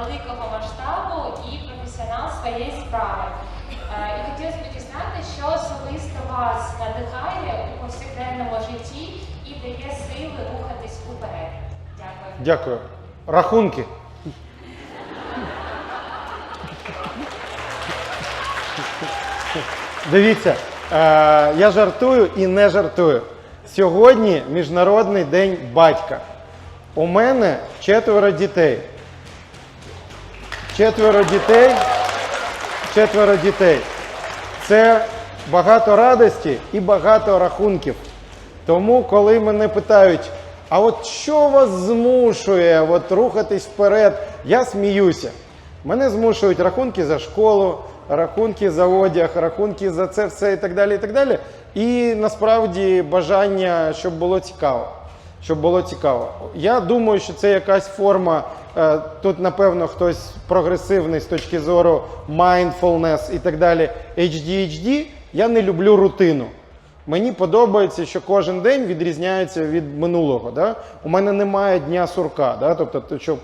великого масштабу і професіонал своєї справи. Е, І хотілося б дізнати, що особисто вас надихає у повсякденному житті і дає сили рухатись уперед. Дякую. Дякую. Рахунки. Дивіться, е, я жартую і не жартую. Сьогодні Міжнародний день батька. У мене четверо дітей. Четверо дітей. Четверо дітей. Це багато радості і багато рахунків. Тому, коли мене питають, а от що вас змушує от, рухатись вперед, я сміюся. Мене змушують рахунки за школу, рахунки за одяг, рахунки за це все і так далі. І так далі. І насправді бажання, щоб було цікаво. Щоб було цікаво. Я думаю, що це якась форма. е, Тут, напевно, хтось прогресивний з точки зору mindfulness і так далі. HDHD. Я не люблю рутину. Мені подобається, що кожен день відрізняється від минулого. Да? У мене немає дня сурка, да? тобто, то, що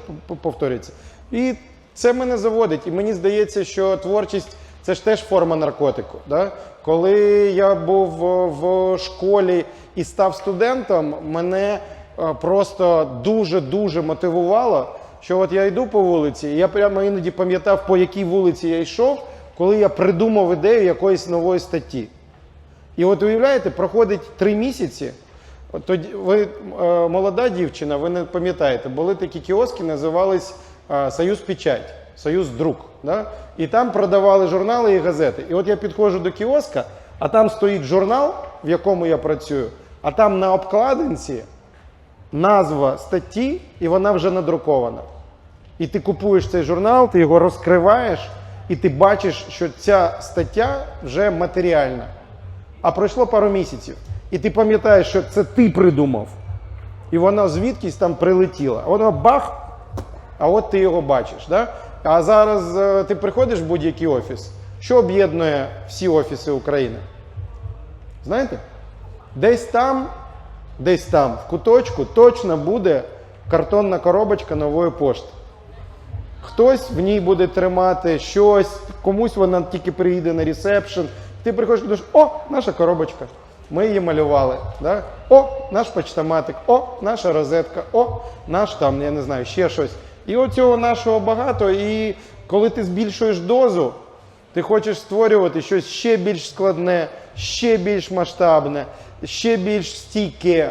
повторюється. І це мене заводить. І мені здається, що творчість це ж теж форма наркотику. Да? Коли я був в- школі і став студентом, мене е, просто дуже-дуже мотивувало, що от я йду по вулиці, і я прямо іноді пам'ятав, по якій вулиці я йшов, коли я придумав ідею якоїсь нової статті. І от уявляєте, проходить три місяці. От тоді ви е, молода дівчина, ви не пам'ятаєте, були такі кіоски, називались е, Союз Печать, Союз Друк. Да? І там продавали журнали і газети. І от я підходжу до кіоска, а там стоїть журнал, в якому я працюю, а там на обкладинці назва статті, і вона вже надрукована. І ти купуєш цей журнал, ти його розкриваєш, і ти бачиш, що ця стаття вже матеріальна. А пройшло пару місяців. І ти пам'ятаєш, що це ти придумав. І вона звідкись там прилетіла. Воно бах, а от ти його бачиш. Да? А зараз е, ти приходиш в будь-який офіс. Що об'єднує всі офіси України? Знаєте? Десь там, десь там, в куточку, точно буде картонна коробочка нової пошти. Хтось в ній буде тримати щось, комусь вона тільки приїде на ресепшн. Ти приходиш і думаєш, о, наша коробочка. Ми її малювали. Да? О, наш почтоматик, о, наша розетка, о, наш там, я не знаю, ще щось. І оцього нашого багато. І коли ти збільшуєш дозу, ти хочеш створювати щось ще більш складне, ще більш масштабне, ще більш стійке.